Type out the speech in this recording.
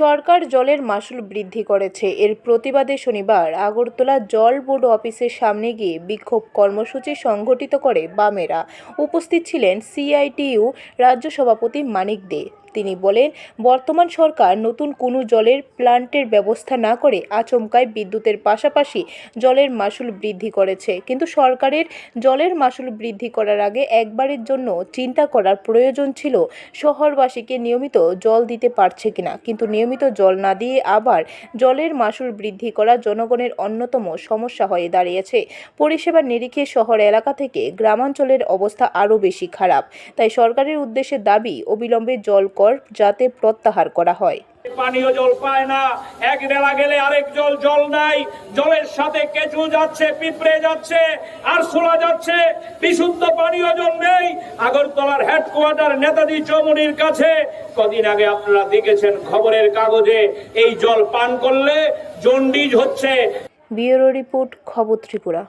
সরকার জলের মাসুল বৃদ্ধি করেছে। এর প্রতিবাদে শনিবার আগরতলা জল বোর্ড অফিসের সামনে গিয়ে বিক্ষোভ কর্মসূচি সংগঠিত করে বামেরা। উপস্থিত ছিলেন সিআইটিইউ রাজ্য সভাপতি মানিক দে। তিনি বলেন, বর্তমান সরকার নতুন কোনো জলের প্লান্টের ব্যবস্থা না করে আচমকায় বিদ্যুতের পাশাপাশি জলের মাসুল বৃদ্ধি করেছে। কিন্তু সরকারের জলের মাসুল বৃদ্ধি করার আগে একবারের জন্য চিন্তা করার প্রয়োজন ছিল শহরবাসীকে নিয়মিত জল দিতে পারছে কিনা। কিন্তু নিয়মিত জল না দিয়ে আবার জলের মাসুল বৃদ্ধি করা জনগণের অন্যতম সমস্যা হয়ে দাঁড়িয়েছে। পরিষেবার নিরিখে শহর এলাকা থেকে গ্রামাঞ্চলের অবস্থা আরও বেশি খারাপ। তাই সরকারের উদ্দেশ্যে দাবি, অবিলম্বে জল কর যাতে প্রত্যাহার করা হয়। পানীয় জল পায় না এক বেলা গেলে আরেক জল জল নাই। জলের সাথে কেঁচু যাচ্ছে পিঁপড়ে যাচ্ছে আর সোলা যাচ্ছে বিশুদ্ধ পানীয় জল নেই। আগরতলার হেডকোয়ার্টার নেতাজি চৌমুনির কাছে কদিন আগে আপনারা দেখেছেন খবরের কাগজে এই জল পান করলে জন্ডিজ হচ্ছে। ব্যুরো রিপোর্ট খবর ত্রিপুরা।